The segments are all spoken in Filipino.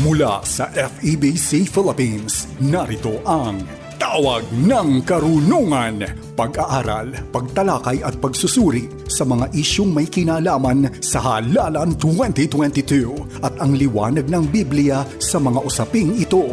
Mula sa FEBC Philippines, narito ang Tawag ng Karunungan. Pag-aaral, pagtalakay at pagsusuri sa mga isyong may kinalaman sa halalan 2022 at ang liwanag ng Biblia sa mga usaping ito.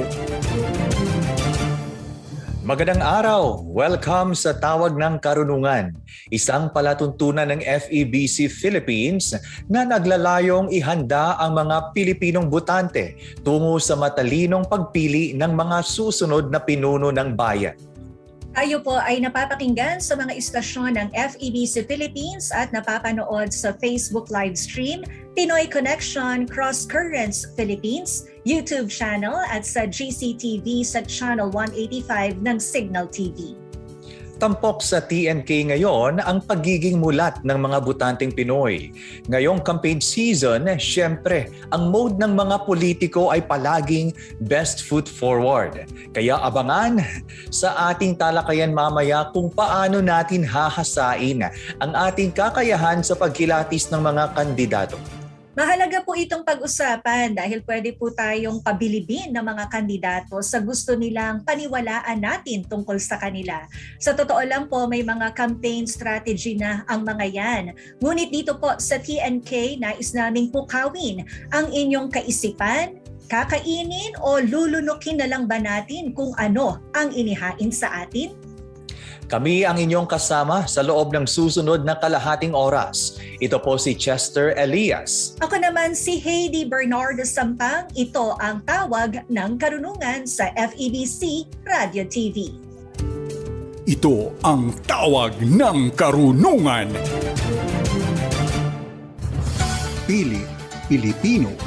Magandang araw! Welcome sa Tawag ng Karunungan, isang palatuntunan ng FEBC Philippines na naglalayong ihanda ang mga Pilipinong butante tungo sa matalinong pagpili ng mga susunod na pinuno ng bayan. Tayo po ay napapakinggan sa mga istasyon ng FEBC Philippines at napapanood sa Facebook live stream, Pinoy Connection Cross Currents Philippines, YouTube channel at sa GCTV sa Channel 185 ng Signal TV. Tampok sa TNK ngayon ang pagiging mulat ng mga butanteng Pinoy. Ngayong campaign season, syempre, ang mode ng mga politiko ay palaging best foot forward. Kaya abangan sa ating talakayan mamaya kung paano natin hahasain ang ating kakayahan sa pagkilatis ng mga kandidato. Mahalaga po itong pag-usapan dahil pwede po tayong pabilibin ng mga kandidato sa gusto nilang paniwalaan natin tungkol sa kanila. Sa totoo lang po, may mga campaign strategy na ang mga yan. Ngunit dito po sa TNK, nais naming pukawin ang inyong kaisipan, kakainin o lulunukin na lang ba natin kung ano ang inihain sa atin? Kami ang inyong kasama sa loob ng susunod na kalahating oras. Ito po si Chester Elias. Ako naman si Heidi Bernardo Sampang. Ito ang tawag ng karunungan sa FEBC Radio TV. Ito ang Tawag ng Karunungan. Pili Pilipino.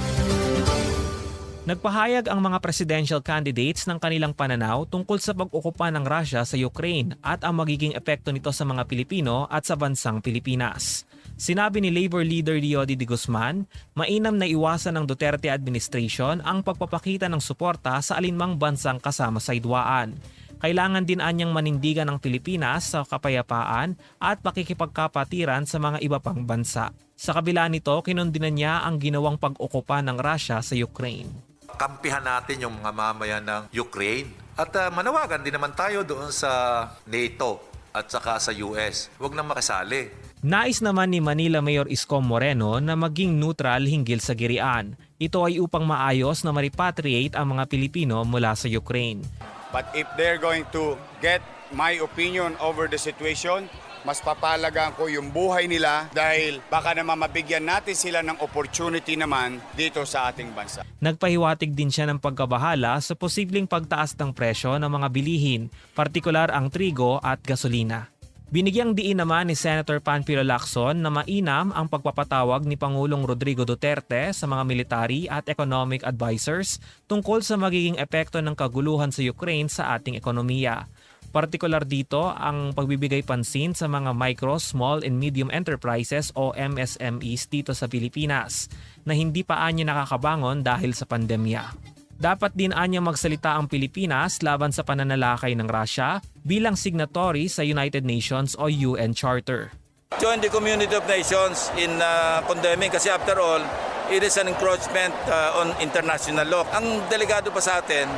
Nagpahayag ang mga presidential candidates ng kanilang pananaw tungkol sa pag-okupa ng Russia sa Ukraine at ang magiging epekto nito sa mga Pilipino at sa bansang Pilipinas. Sinabi ni Labor leader Leody de Guzman, mainam na iwasan ng Duterte administration ang pagpapakita ng suporta sa alinmang bansang kasama sa idwaan. Kailangan din anyang manindigan ng Pilipinas sa kapayapaan at pakikipagkapatiran sa mga iba pang bansa. Sa kabila nito, kinundinan niya ang ginawang pag-okupa ng Russia sa Ukraine kampihan natin yung mga mamayan ng Ukraine. At uh, manawagan din naman tayo doon sa NATO at saka sa US. Huwag nang makasali. Nais naman ni Manila Mayor Isko Moreno na maging neutral hinggil sa girian. Ito ay upang maayos na ma-repatriate ang mga Pilipino mula sa Ukraine. But if they're going to get my opinion over the situation, mas papalagaan ko yung buhay nila dahil baka naman mabigyan natin sila ng opportunity naman dito sa ating bansa. Nagpahiwatig din siya ng pagkabahala sa posibleng pagtaas ng presyo ng mga bilihin, partikular ang trigo at gasolina. Binigyang diin naman ni Senator Panfilo Lacson na mainam ang pagpapatawag ni Pangulong Rodrigo Duterte sa mga military at economic advisors tungkol sa magiging epekto ng kaguluhan sa Ukraine sa ating ekonomiya. Partikular dito ang pagbibigay pansin sa mga micro, small and medium enterprises o MSMEs dito sa Pilipinas na hindi pa anya nakakabangon dahil sa pandemya. Dapat din anya magsalita ang Pilipinas laban sa pananalakay ng Russia bilang signatory sa United Nations o UN Charter. Join the community of nations in uh, condemning kasi after all, it is an encroachment uh, on international law. Ang delegado pa sa atin,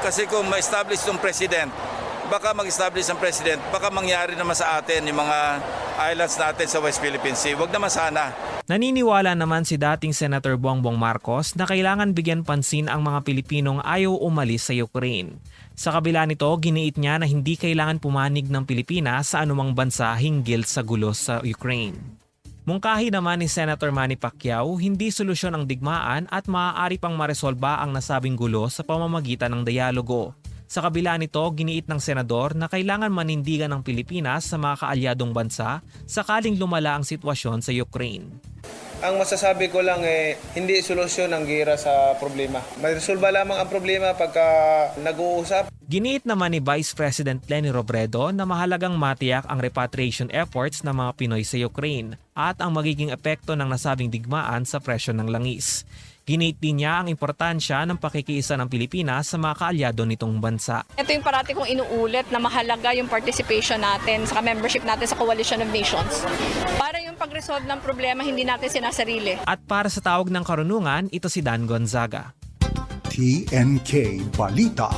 kasi kung ma-establish itong president, baka mag-establish ang president, baka mangyari naman sa atin yung mga islands natin sa West Philippine Sea. Huwag naman sana. Naniniwala naman si dating Senator Bongbong Marcos na kailangan bigyan pansin ang mga Pilipinong ayaw umalis sa Ukraine. Sa kabila nito, giniit niya na hindi kailangan pumanig ng Pilipinas sa anumang bansa hinggil sa gulo sa Ukraine. Mungkahi naman ni Senator Manny Pacquiao, hindi solusyon ang digmaan at maaari pang maresolba ang nasabing gulo sa pamamagitan ng dialogo. Sa kabila nito, giniit ng senador na kailangan manindigan ng Pilipinas sa mga kaalyadong bansa sakaling lumala ang sitwasyon sa Ukraine. Ang masasabi ko lang eh, hindi solusyon ang gira sa problema. Maresolba lamang ang problema pagka nag-uusap. Giniit naman ni Vice President Lenny Robredo na mahalagang matiyak ang repatriation efforts ng mga Pinoy sa Ukraine at ang magiging epekto ng nasabing digmaan sa presyo ng langis. Ginate din niya ang importansya ng pakikiisa ng Pilipinas sa mga kaalyado nitong bansa. Ito yung parati kong inuulit na mahalaga yung participation natin sa membership natin sa Coalition of Nations. Para pag-resolve ng problema, hindi natin sinasarili. At para sa tawag ng karunungan, ito si Dan Gonzaga. TNK Balita.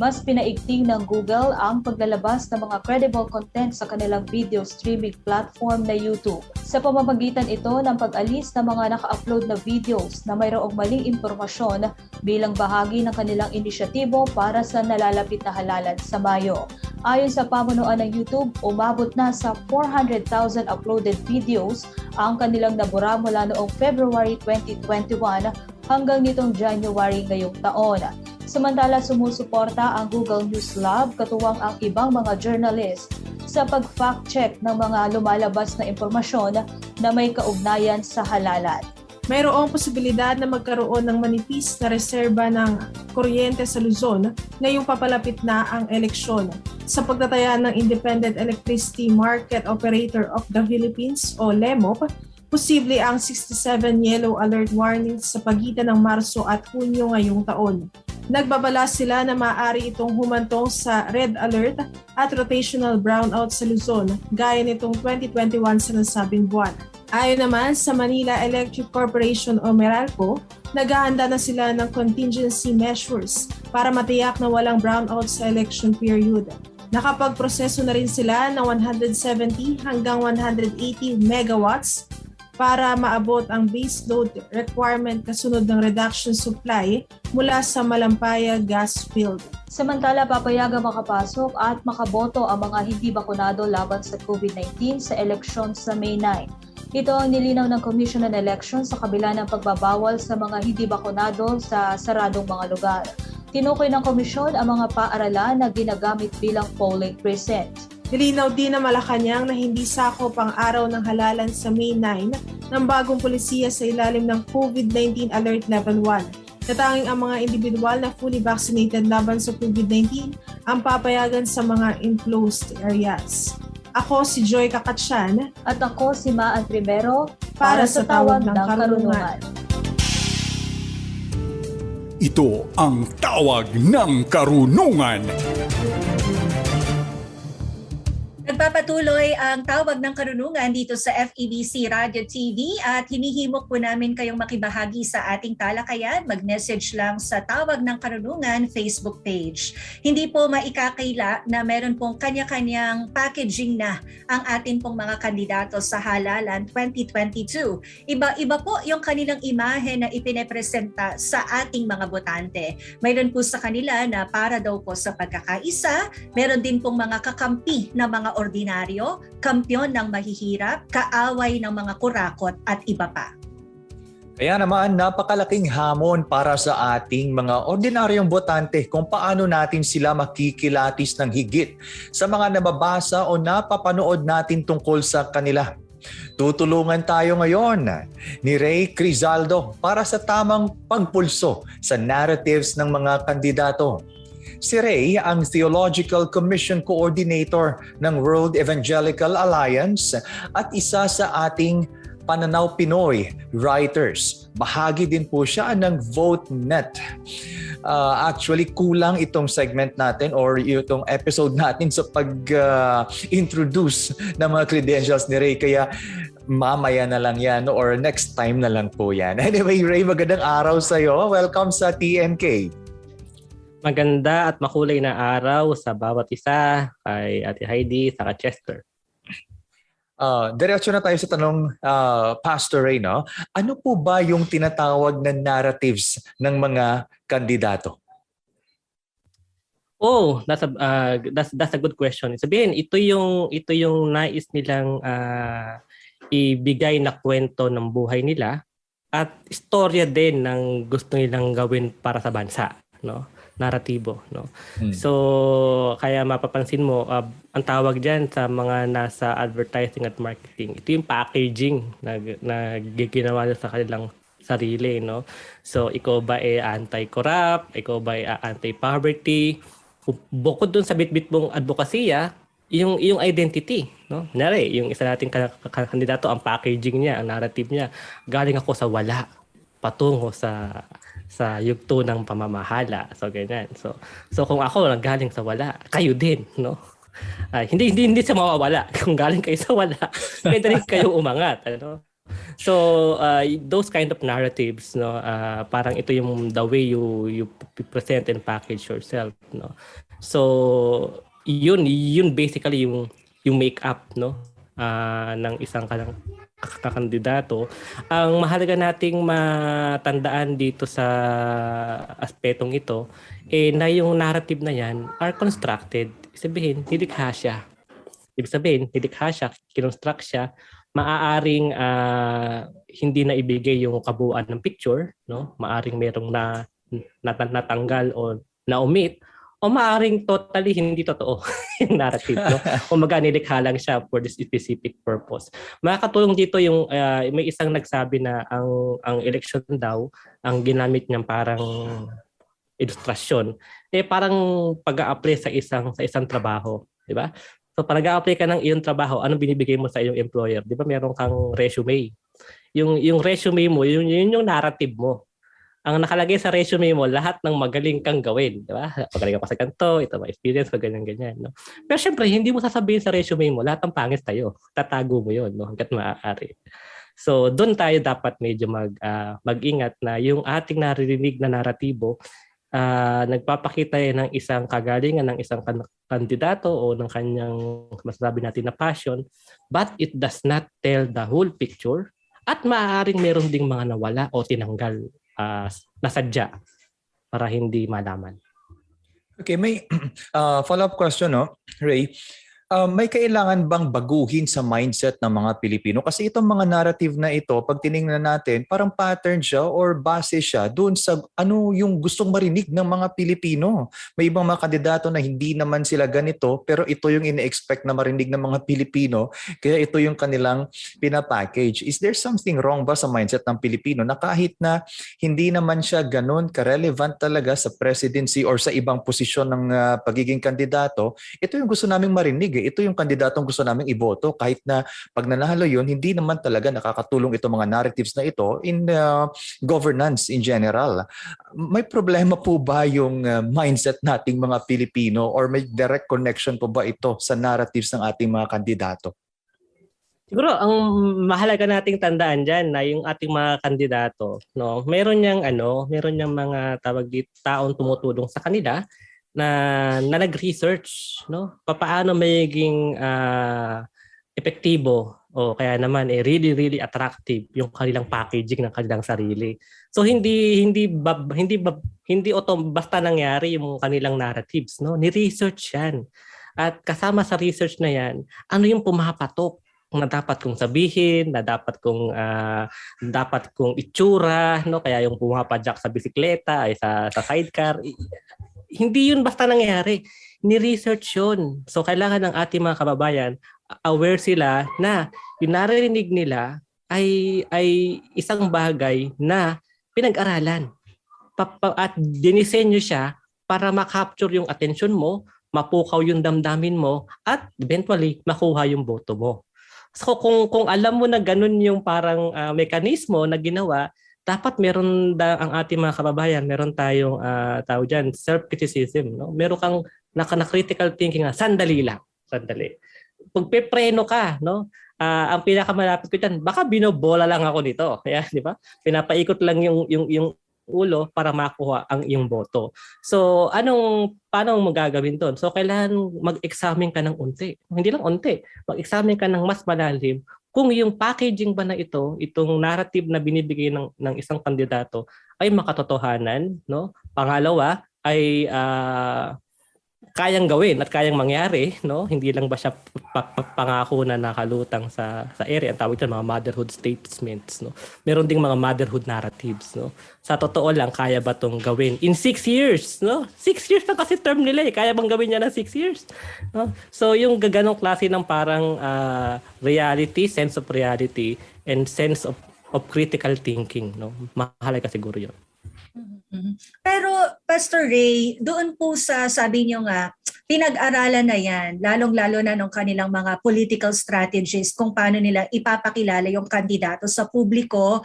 Mas pinaigting ng Google ang paglalabas ng mga credible content sa kanilang video streaming platform na YouTube. Sa pamamagitan ito ng pag-alis ng mga naka-upload na videos na mayroong maling impormasyon bilang bahagi ng kanilang inisyatibo para sa nalalapit na halalan sa Mayo. Ayon sa pamunuan ng YouTube, umabot na sa 400,000 uploaded videos ang kanilang nabura mula noong February 2021 hanggang nitong January ngayong taon. Samantala sumusuporta ang Google News Lab katuwang ang ibang mga journalist sa pag-fact check ng mga lumalabas na impormasyon na may kaugnayan sa halalan. Mayroong posibilidad na magkaroon ng manipis na reserba ng kuryente sa Luzon ngayong papalapit na ang eleksyon. Sa pagtataya ng Independent Electricity Market Operator of the Philippines o LEMOP, posible ang 67 yellow alert warnings sa pagitan ng Marso at Hunyo ngayong taon. Nagbabala sila na maaari itong humantong sa red alert at rotational brownout sa Luzon, gaya nitong 2021 sa nasabing buwan. Ayon naman sa Manila Electric Corporation o Meralco, naghahanda na sila ng contingency measures para matiyak na walang brownout sa election period. Nakapagproseso na rin sila ng 170 hanggang 180 megawatts para maabot ang base load requirement kasunod ng reduction supply mula sa Malampaya gas field. Samantala, papayagang makapasok at makaboto ang mga hindi bakunado laban sa COVID-19 sa eleksyon sa May 9. Ito ang nilinaw ng Commission on Elections sa kabila ng pagbabawal sa mga hindi bakunado sa saradong mga lugar. Tinukoy ng komisyon ang mga paaralan na ginagamit bilang polling precinct. Nilinaw din na Malacanang na hindi sakop ang araw ng halalan sa May 9 ng bagong polisiya sa ilalim ng COVID-19 Alert Level 1. Natanging ang mga individual na fully vaccinated laban sa COVID-19 ang papayagan sa mga enclosed areas. Ako si Joy Kakatsyan At ako si Maan Primero para sa tawag ng karunungan. Ito ang tawag ng karunungan. Nagpapatuloy ang tawag ng karunungan dito sa FEBC Radio TV at hinihimok po namin kayong makibahagi sa ating talakayan. Mag-message lang sa Tawag ng Karunungan Facebook page. Hindi po maikakaila na meron pong kanya-kanyang packaging na ang atin pong mga kandidato sa halalan 2022. Iba-iba po yung kanilang imahe na ipinepresenta sa ating mga botante. Mayroon po sa kanila na para daw po sa pagkakaisa, meron din pong mga kakampi na mga ordinaryo, kampyon ng mahihirap, kaaway ng mga kurakot at iba pa. Kaya naman, napakalaking hamon para sa ating mga ordinaryong botante kung paano natin sila makikilatis ng higit sa mga nababasa o napapanood natin tungkol sa kanila. Tutulungan tayo ngayon ni Ray Crizaldo para sa tamang pagpulso sa narratives ng mga kandidato. Si Ray ang Theological Commission Coordinator ng World Evangelical Alliance at isa sa ating Pananaw Pinoy writers. Bahagi din po siya ng VoteNet. Uh, actually, kulang itong segment natin or itong episode natin sa pag-introduce ng mga credentials ni Ray. Kaya mamaya na lang yan or next time na lang po yan. Anyway, Ray, magandang araw sa'yo. Welcome sa TNK. Maganda at makulay na araw sa bawat isa kay Ate Heidi sa Chester. Uh, diretso na tayo sa tanong, uh, Pastor Ray, no? Ano po ba yung tinatawag na narratives ng mga kandidato? Oh, that's a uh, that's that's a good question. Sabihin, ito yung ito yung nais nilang uh, ibigay na kwento ng buhay nila at istorya din ng gusto nilang gawin para sa bansa, no? Naratibo no? Hmm. so kaya mapapansin mo uh, ang tawag diyan sa mga nasa advertising at marketing ito yung packaging na, na ginawa nila sa kanilang sarili no? So ikaw ba ay anti-corrupt? Ikaw ba ay anti-poverty? Bukod dun sa bitbit mong advokasya yung yung identity no? Nare yung isa nating kandidato ang packaging niya ang narrative niya galing ako sa wala patungo sa sa yugto ng pamamahala. So ganyan. So so kung ako nanggaling sa wala, kayo din, no? Uh, hindi hindi hindi sa mawawala. Kung galing kayo sa wala, pwede rin kayo umangat, ano? So uh, those kind of narratives, no, uh, parang ito yung the way you you present and package yourself, no. So yun yun basically yung yung make up, no, uh, ng isang kanang kakandidato. Ang mahalaga nating matandaan dito sa aspetong ito eh na yung narrative na yan are constructed. Sabihin, nilikha siya. Ibig sabihin, nilikha siya, kinonstruct siya, maaaring ah, hindi na ibigay yung kabuuan ng picture, no? Maaring merong na, nat- natanggal o na-omit o maaring totally hindi totoo yung narrative, no? o nilikha lang siya for this specific purpose. Makakatulong dito yung ah, may isang nagsabi na ang ang election daw ang ginamit niyang parang ilustrasyon eh parang pag-a-apply sa isang sa isang trabaho, di ba? So pag nag-a-apply ka ng iyong trabaho, anong binibigay mo sa iyong employer? Di ba meron kang resume? Yung yung resume mo, yun, yun yung narrative mo. Ang nakalagay sa resume mo, lahat ng magaling kang gawin, di ba? Magaling ka pa sa ganito, ito mga experience, pag ganyan. No? Pero syempre, hindi mo sasabihin sa resume mo, lahat ng pangit tayo. Tatago mo yun, no? hanggat maaari. So, doon tayo dapat medyo mag, ah, mag-ingat na yung ating naririnig na naratibo ah, nagpapakita yan ng isang kagalingan ng isang kan- kandidato o ng kanyang masasabi natin na passion, but it does not tell the whole picture at maaaring meron ding mga nawala o tinanggal ah, nasadya para hindi malaman. Okay, may uh, follow-up question, no, Ray. Uh, may kailangan bang baguhin sa mindset ng mga Pilipino? Kasi itong mga narrative na ito, pag tiningnan natin, parang pattern siya or base siya doon sa ano yung gustong marinig ng mga Pilipino. May ibang mga kandidato na hindi naman sila ganito, pero ito yung ine-expect na marinig ng mga Pilipino, kaya ito yung kanilang pinapackage. Is there something wrong ba sa mindset ng Pilipino na kahit na hindi naman siya ganun ka-relevant talaga sa presidency or sa ibang posisyon ng ah, pagiging kandidato, ito yung gusto naming marinig. Eh. Ito yung kandidatong gusto naming iboto kahit na pag nanalo yun, hindi naman talaga nakakatulong itong mga narratives na ito in ah, governance in general. May problema po ba yung ah, mindset nating mga Pilipino or may direct connection po ba ito sa narratives ng ating mga kandidato? Siguro ang mahalaga nating tandaan diyan na yung ating mga kandidato, no, meron niyang ano, meron niyang mga tawag dito taong tumutulong sa kanila na na nag-research, no? Papaano magiging ah, epektibo o kaya naman eh really really attractive yung kanilang packaging ng kanilang sarili. So hindi hindi ba, hindi ba, hindi auto basta nangyari yung kanilang narratives, no? Ni-research 'yan. At kasama sa research na 'yan, ano yung pumapatok na dapat kong sabihin, na dapat kong ah, dapat kong itsura, no? Kaya yung pumapadyak sa bisikleta ay sa sa sidecar, hindi yun basta nangyari. Ni-research yun. So kailangan ng ating mga kababayan aware sila na yung naririnig nila ay ay isang bagay na pinag-aralan. At dinisenyo siya para ma-capture yung attention mo, mapukaw yung damdamin mo, at eventually makuha yung boto mo. So kung kung alam mo na ganun yung parang ah, mekanismo na ginawa, dapat meron da, ang ating mga kababayan, meron tayong uh, tao diyan, self-criticism, no? Meron kang naka na critical thinking na sandali lang, sandali. Pag pepreno ka, no? Ah, ang pinakamalapit ko diyan, baka binobola lang ako nito. Kaya, di ba? Pinapaikot lang yung yung yung ulo para makuha ang iyong boto. So, anong paano mo gagawin? So, kailangan mag-examine ka ng unti. Hindi lang unti. Mag-examine ka ng mas malalim kung yung packaging ba na ito, itong narrative na binibigay ng, ng isang kandidato ay makatotohanan, no? Pangalawa ay ah, kayang gawin at kayang mangyari, no? Hindi lang ba siya pa- pa- pangako na nakalutang sa sa area, ang tawag dyan, mga motherhood statements, no? Meron ding mga motherhood narratives, no? Sa totoo lang, kaya ba tong gawin in six years, no? Six years na kasi term nila eh. Kaya bang gawin niya ng six years? No? So yung gaganong klase ng parang ah, reality, sense of reality, and sense of of critical thinking, no? Mahalaga siguro yun. Mhm. Pero Pastor Ray, doon po sa sabi niyo nga, pinag-aralan na yan, lalong-lalo na ng kanilang mga political strategies kung paano nila ipapakilala yung kandidato sa publiko.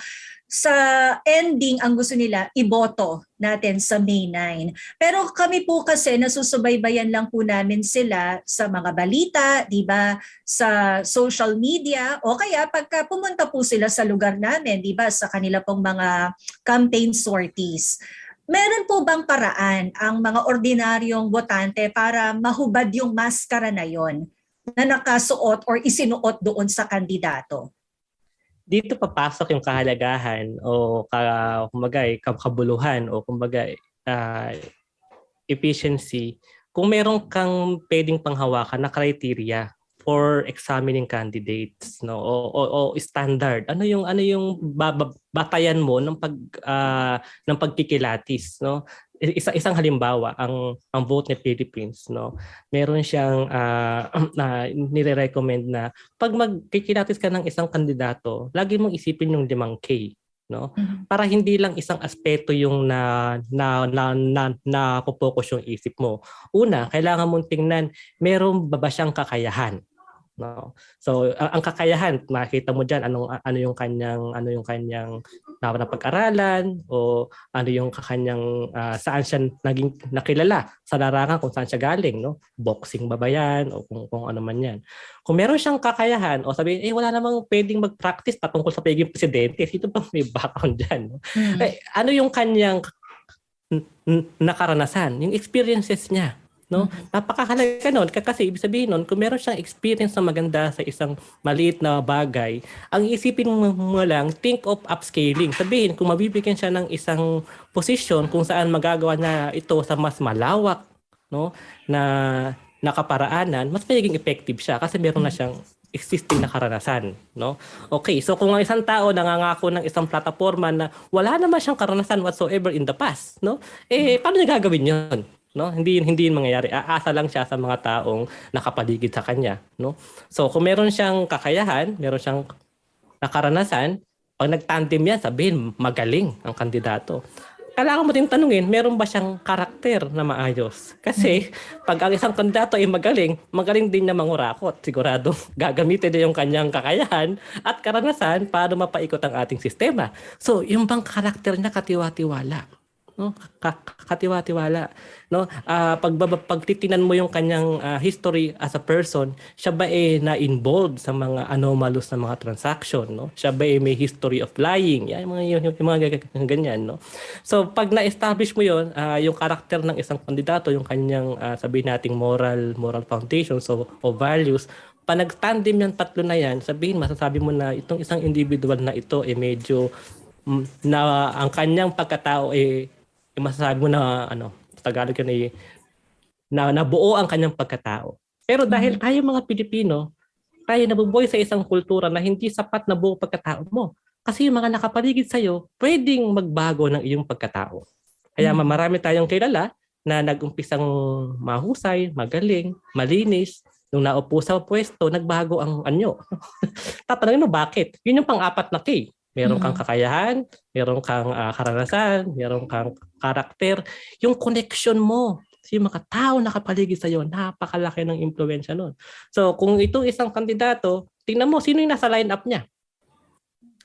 Sa ending, ang gusto nila, iboto natin sa May 9. Pero kami po kasi nasusubaybayan lang po namin sila sa mga balita, di ba, sa social media, o kaya pagka pumunta po sila sa lugar namin, di ba, sa kanila pong mga campaign sorties. Meron po bang paraan ang mga ordinaryong botante para mahubad yung maskara na yon na nakasuot or isinuot doon sa kandidato? Dito papasok yung kahalagahan o ka, kumbaga, eh, kabuluhan o kumbaga ah, efficiency. Kung meron kang pwedeng panghawakan na criteria for examining candidates no o, o, o standard ano yung ano yung ba- ba- batayan mo ng pag ah, ng pagkikilatis no isa isang halimbawa ang ang vote ni Philippines no? Meron siyang ah, na nire-recommend na pag magkikilatis ka ng isang kandidato lagi mong isipin yung limang K no? Para hindi lang isang aspeto yung na na na na, na focus yung isip mo. Una kailangan mong tingnan meron ba ba siyang kakayahan no so ang, ang kakayahan makita mo diyan anong ano yung kanyang ano yung kanyang na napag-aralan o ano yung kanyang ah, saan siya naging nakilala sa larangan kung saan siya galing no? Boxing ba ba yan o kung, kung ano man yan. Kung meron siyang kakayahan o sabihin eh wala namang pwedeng mag-practice patungkol sa pagiging presidente. Sino bang may background diyan no? Eh, ano yung kanyang nakaranasan yung experiences niya no? Napakahalaga noon K- kasi ibig sabihin noon kung meron siyang experience na maganda sa isang maliit na bagay ang isipin mo mo lang think of upscaling. Sabihin kung mabibigyan siya ng isang position kung saan magagawa niya ito sa mas malawak no? Na nakaparaanan mas magiging effective siya kasi meron na siyang existing na karanasan no? Okay so kung ang isang tao nangangako ng isang plataforma na wala naman siyang karanasan whatsoever in the past no? Eh paano niya gagawin 'yon no hindi hindi yun mangyayari aasa lang siya sa mga taong nakapaligid sa kanya no so kung meron siyang kakayahan meron siyang nakaranasan pag nagtandem yan sabihin magaling ang kandidato kailangan mo din tanungin, meron ba siyang karakter na maayos? Kasi pag ang isang kandidato ay magaling, magaling din na mangurakot. Sigurado gagamitin niya yung kanyang kakayahan at karanasan para mapaikot ang ating sistema. So, yung bang karakter niya katiwa-tiwala? No? Ka- ka- katiwa-tiwala no? Ah, pag pagtitinan mo yung kanyang ah, history as a person siya ba eh na involved sa mga anomalous na mga transaction no? Siya ba eh may history of lying? Yan yung mga yung, yung mga gag- ganyan no? So pag na-establish mo yon yung karakter ng isang kandidato yung kanyang ah, sabihin nating moral moral foundation so o values pag nag-tandem yung tatlo na yan, sabihin, masasabi mo na itong isang individual na ito eh medyo mm, na ang kanyang pagkatao eh eh, masasabi mo na ano, Tagalog yun eh, na nabuo ang kanyang pagkatao. Pero dahil tayo mga Pilipino, tayo nabubuhay sa isang kultura na hindi sapat na buo pagkatao mo. Kasi yung mga nakapaligid sa'yo, pwedeng magbago ng iyong pagkatao. Kaya marami tayong kilala na nag-umpisang mahusay, magaling, malinis, nung naupo sa pwesto, nagbago ang anyo. Tatanungin mo bakit? Yun yung pang-apat na K. Meron kang kakayahan, meron kang ah, karanasan, meron kang karakter. Yung connection mo sa mga tao nakapaligid sa iyo, napakalaki ng impluensya nun. So kung itong isang kandidato, tingnan mo sino yung nasa lineup niya.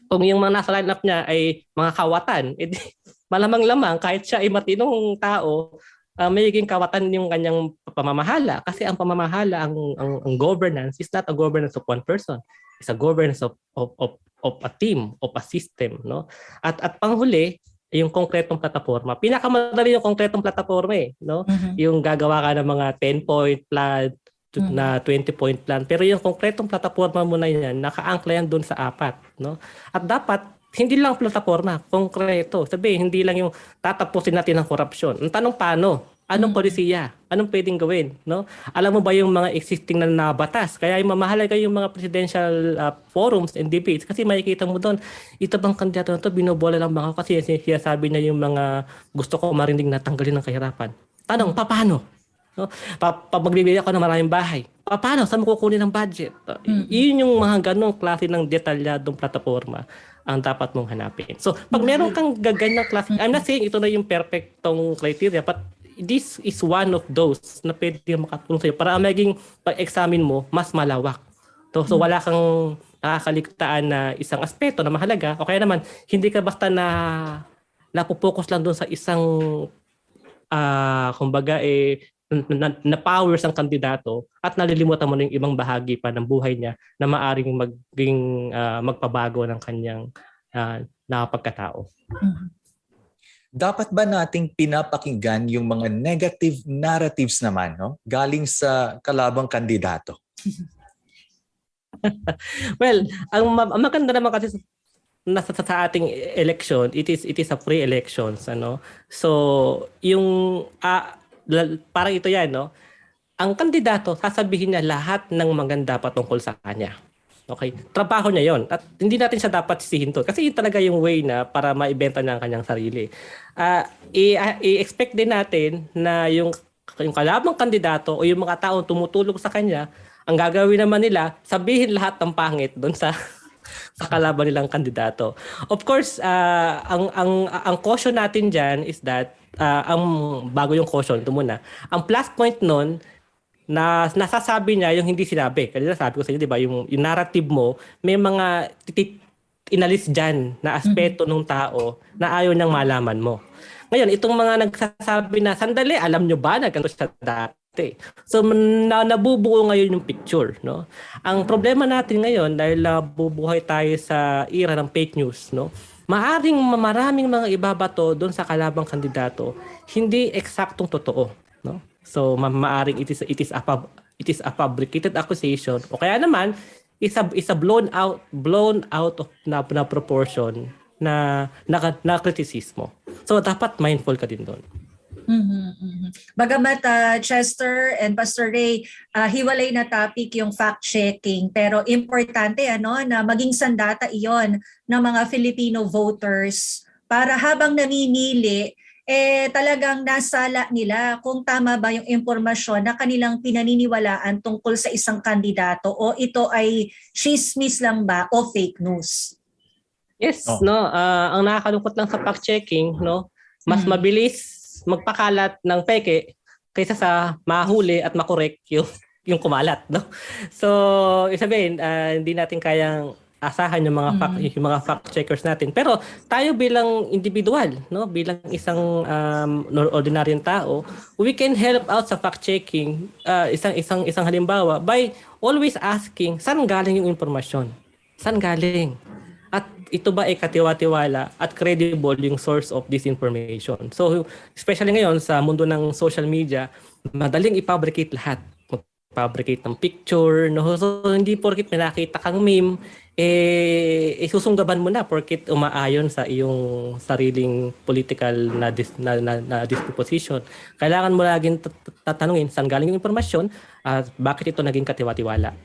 Kung yung mga nasa lineup niya ay mga kawatan, edi malamang-lamang kahit siya ay matinong tao, uh, magiging kawatan yung kanyang pamamahala kasi ang pamamahala ang, ang ang governance is not a governance of one person it's a governance of of of, of a team of a system no at at panghuli yung konkretong plataforma pinakamadali yung konkretong plataforma eh no yung gagawa ka ng mga 10 point plan to- na 20 point plan pero yung konkretong plataforma mo na yan nakaangkla yan doon sa apat no at dapat hindi lang plataforma, konkreto. Sabi, hindi lang yung tatapusin natin ang korupsyon. Ang tanong paano? Anong polisiya? Anong pwedeng gawin? No? Alam mo ba yung mga existing na nabatas? Kaya yung mamahalaga yung mga presidential uh, forums and debates kasi makikita mo doon, ito bang kandidato na to, binobola lang ako kasi siya sabi niya yung mga gusto ko marinig na tanggalin ng kahirapan. Tanong, paano? No? Pa, pa magbibigay ako ng maraming bahay. Pa, paano? Saan mo kukunin ng budget? Uh, Yun yung mga ganong klase ng detalyadong plataforma ang dapat mong hanapin. So, pag meron kang gaganyang klase, I'm not saying ito na yung perfectong criteria, but this is one of those na pwede makatulong sa'yo para maging pag-examine mo, mas malawak. So, so wala kang nakakaligtaan na isang aspeto na mahalaga o kaya naman hindi ka basta na napopokus lang doon sa isang ah kumbaga eh na, na powers ang kandidato at nalilimutan mo na yung ibang bahagi pa ng buhay niya na maaring maging ah, magpabago ng kanyang uh, nakapagkatao. Dapat ba nating pinapakinggan yung mga negative narratives naman no? galing sa kalabang kandidato? well, ang, ang maganda naman kasi sa- nasa sa, ating election, it is it is a free elections, ano. So, yung ah, parang ito 'yan, no. Ang kandidato sasabihin niya lahat ng maganda patungkol sa kanya. Okay? Trabaho niya 'yon. At hindi natin siya dapat sisihin to kasi yun talaga yung way na para maibenta niya ang kanyang sarili. Ah, i-expect din natin na yung yung kalabang kandidato o yung mga taong tumutulong sa kanya, ang gagawin naman nila, sabihin lahat ng pangit doon sa sa kalaban nilang kandidato. Of course, ah, ang ang ang caution natin diyan is that ah, ang bago yung caution ito muna. Ang plus point nun na nasasabi niya yung hindi sinabi. Kasi sabi ko sa inyo, 'di ba, yung, yung narrative mo, may mga titit inalis diyan na aspeto ng tao na ayaw niyang malaman mo. Ngayon, itong mga nagsasabi na, sandali, alam nyo ba na ganito siya dati? So, na, nabubuo ngayon yung picture. No? Ang problema natin ngayon, dahil nabubuhay tayo sa era ng fake news, no? maaring maraming mga ibabato doon sa kalabang kandidato, hindi eksaktong totoo. No? So, ma- maaring it is, it is, a, pub- it is a fabricated accusation o kaya naman, isa isa blown out blown out of na, na proportion na na, na kritisismo. So dapat mindful ka din doon. Mhm, mhm. Bagamat ah, Chester and Pastor Ray, ah, hiwalay na topic yung fact-checking pero importante ano na maging sandata iyon ng mga Filipino voters para habang namimili eh talagang nasala nila kung tama ba yung impormasyon na kanilang pinaniniwalaan tungkol sa isang kandidato o ito ay chismis lang ba o fake news. Yes, Oh. no, ah, ang nakakalungkot lang sa fact checking, no, mas Mhm. mabilis magpakalat ng peke kaysa sa mahuli at makorek yung yung kumalat, no. So, isabihin, ah, hindi natin kayang asahan yung mga fact, yung mga fact checkers natin. Pero tayo bilang individual, no, bilang isang um, ordinaryong tao, we can help out sa fact checking ah, isang isang isang halimbawa by always asking saan galing yung impormasyon? Saan galing? At ito ba ay katiwa-tiwala at credible yung source of this information? So, especially ngayon sa mundo ng social media, madaling i-fabricate lahat. Mag-fabricate ng picture, no? So, hindi porkit may nakita kang meme, eh, isusunggaban mo na porkit umaayon sa iyong sariling political na, dis, na, na, na disposition. Kailangan mo laging tat- tatanungin saan galing yung impormasyon at bakit ito naging katiwa-tiwala.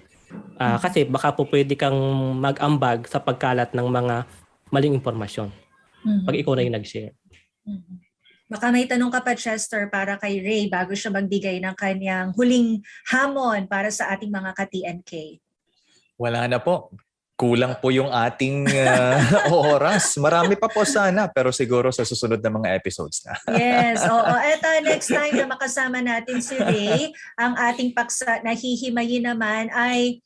Ah, kasi baka po pwede kang mag-ambag sa pagkalat ng mga maling impormasyon Mhm. pag ikaw na yung nag-share. Mhm. Baka may tanong ka pa, Chester, para kay Ray bago siya magbigay ng kanyang huling hamon para sa ating mga ka-TNK. Wala na po. Kulang po yung ating ah, oras. Marami pa po sana pero siguro sa susunod na mga episodes na. Yes, oo. Eto, next time na makasama natin si Ray, ang ating paksa na hihimayin naman ay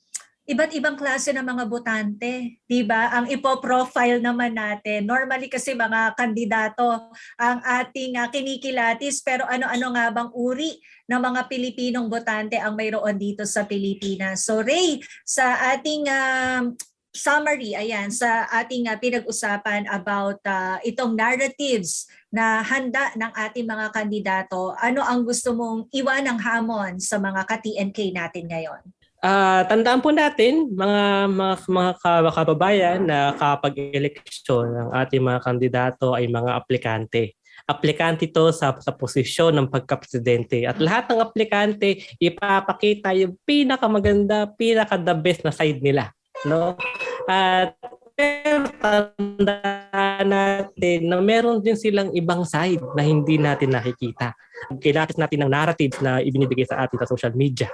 iba't ibang klase ng mga botante, 'di ba? Ang ipo-profile naman natin. Normally kasi mga kandidato ang ating ah, kinikilatis pero ano-ano nga bang uri ng mga Pilipinong botante ang mayroon dito sa Pilipinas. So Ray, sa ating um, summary, ayan, sa ating ah, pinag-usapan about ah, itong narratives na handa ng ating mga kandidato, ano ang gusto mong iwanang hamon sa mga ka-TNK natin ngayon? Ah, tandaan po natin mga mga mga ka- kababayan na kapag eleksyon ng ating mga kandidato ay mga aplikante. Aplikante ito sa sa posisyon ng pagka-presidente. At lahat ng aplikante ipapakita yung pinakamaganda, pinaka the best na side nila, no? At pero tandaan natin na meron din silang ibang side na hindi natin nakikita. Kailangan natin ng narratives na ibinibigay sa atin sa social media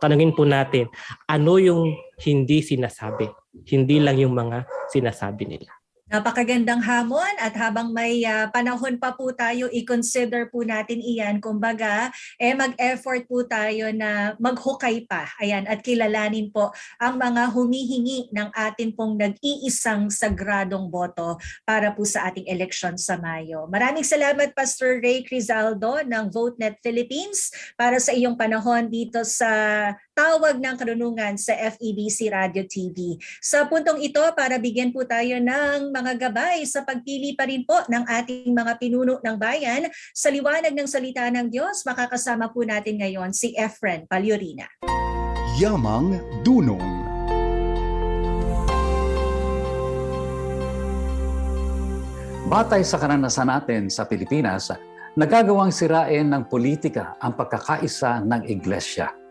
tanungin po natin, ano yung hindi sinasabi? Hindi lang yung mga sinasabi nila. Napakagandang hamon at habang may ah, panahon pa po tayo, i-consider po natin iyan. Kumbaga, eh mag-effort po tayo na maghukay pa. Ayan, at kilalanin po ang mga humihingi ng atin pong nag-iisang sagradong boto para po sa ating eleksyon sa Mayo. Maraming salamat Pastor Ray Crizaldo ng VoteNet Philippines para sa iyong panahon dito sa tawag ng karunungan sa FEBC Radio TV. Sa puntong ito, para bigyan po tayo ng mga gabay sa pagpili pa rin po ng ating mga pinuno ng bayan sa liwanag ng salita ng Diyos, makakasama po natin ngayon si Efren Palyurina. Yamang Dunong Batay sa karanasan natin sa Pilipinas, nagagawang sirain ng politika ang pagkakaisa ng iglesia.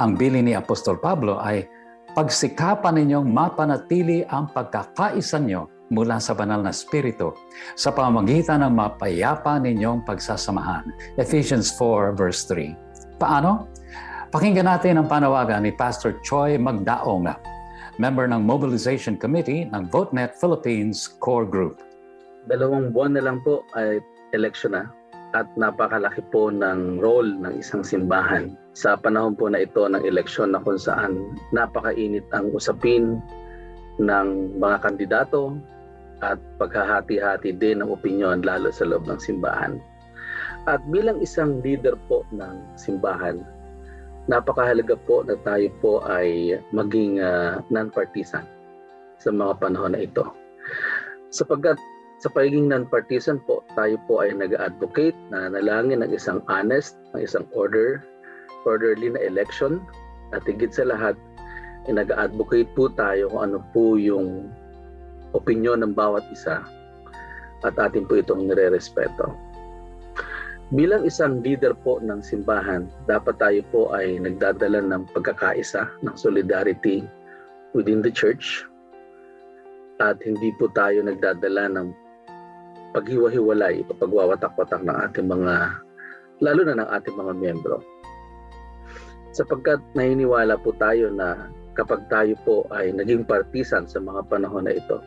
Ang bili ni Apostol Pablo ay pagsikapan ninyong mapanatili ang pagkakaisa nyo mula sa banal na spirito sa pamamagitan ng mapayapa ninyong pagsasamahan. Ephesians 4 verse 3. Paano? Pakinggan natin ang panawagan ni Pastor Choi Magdaong, member ng Mobilization Committee ng VoteNet Philippines Core Group. dalawang buwan na lang po ay election na at napakalaki po ng role ng isang simbahan sa panahon po na ito ng eleksyon na kung saan napakainit ang usapin ng mga kandidato at paghahati-hati din ng opinyon lalo sa loob ng simbahan. At bilang isang leader po ng simbahan, napakahalaga po na tayo po ay maging ah, non-partisan sa mga panahon na ito. Sapagkat sa pagiging non-partisan po, tayo po ay nag-advocate na nalangin ng isang honest, ng isang order, orderly na election. At higit sa lahat, ay nag-advocate po tayo kung ano po yung opinion ng bawat isa at atin po itong nire-respeto. Bilang isang leader po ng simbahan, dapat tayo po ay nagdadala ng pagkakaisa, ng solidarity within the church at hindi po tayo nagdadala ng paghiwa-hiwalay pagwawatak-watak ng ating mga, lalo na ng ating mga miyembro. Sapagkat naniniwala po tayo na kapag tayo po ay naging partisan sa mga panahon na ito,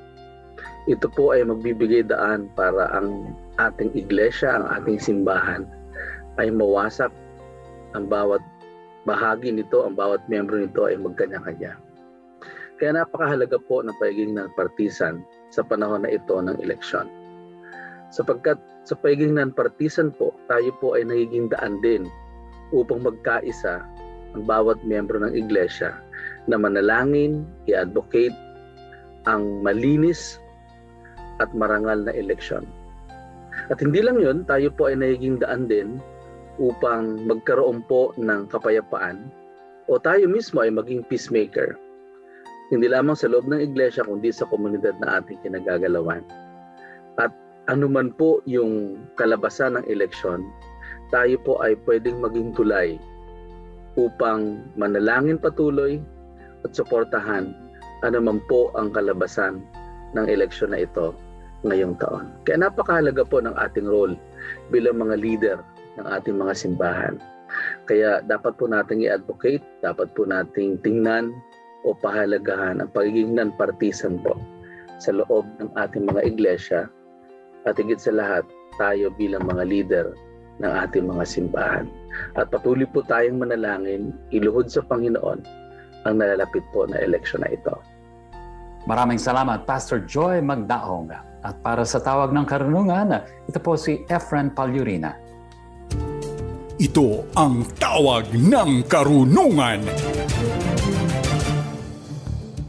ito po ay magbibigay daan para ang ating iglesia, ang ating simbahan ay mawasak ang bawat bahagi nito, ang bawat miyembro nito ay magkanya-kanya. Kaya napakahalaga po ng pagiging ng partisan sa panahon na ito ng eleksyon sapagkat sa pagiging non-partisan po, tayo po ay nagiging daan din upang magkaisa ang bawat miyembro ng iglesia na manalangin, i-advocate ang malinis at marangal na eleksyon. At hindi lang yun, tayo po ay nagiging daan din upang magkaroon po ng kapayapaan o tayo mismo ay maging peacemaker. Hindi lamang sa loob ng iglesia kundi sa komunidad na ating kinagagalawan. Anuman po yung kalabasan ng eleksyon, tayo po ay pwedeng maging tulay upang manalangin patuloy at suportahan anuman po ang kalabasan ng eleksyon na ito ngayong taon. Kaya napakahalaga po ng ating role bilang mga leader ng ating mga simbahan. Kaya dapat po nating i-advocate, dapat po nating tingnan o pahalagahan ang pagiging non-partisan po sa loob ng ating mga iglesia at higit sa lahat, tayo bilang mga leader ng ating mga simbahan. At patuloy po tayong manalangin, iluhod sa Panginoon ang nalalapit po na eleksyon na ito. Maraming salamat, Pastor Joy Magdaong. At para sa tawag ng karunungan, ito po si Efren Palyurina. Ito ang tawag ng karunungan.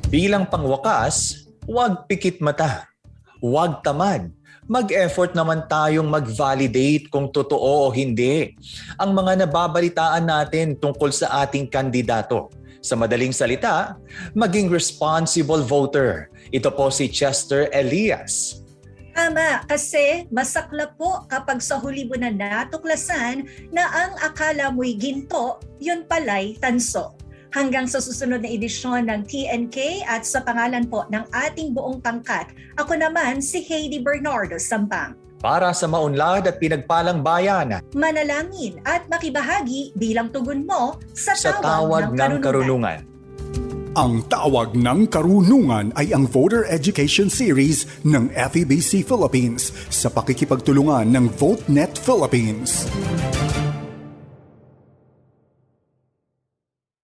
Bilang pangwakas, huwag pikit mata, huwag tamad. Mag-effort naman tayong mag-validate kung totoo o hindi ang mga nababalitaan natin tungkol sa ating kandidato. Sa madaling salita, maging responsible voter. Ito po si Chester Elias. Tama, kasi masaklap po kapag sa huli mo na natuklasan na ang akala mo'y ginto, yun pala'y tanso. Hanggang sa susunod na edisyon ng TNK at sa pangalan po ng ating buong pangkat, ako naman si Heidi Bernardo Sampang. Para sa maunlad at pinagpalang bayan Manalangin at makibahagi bilang tugon mo sa, sa tawag ng karunungan. Ang tawag ng karunungan ay ang Voter Education Series ng FEBC Philippines sa pakikipagtulungan ng VoteNet Philippines.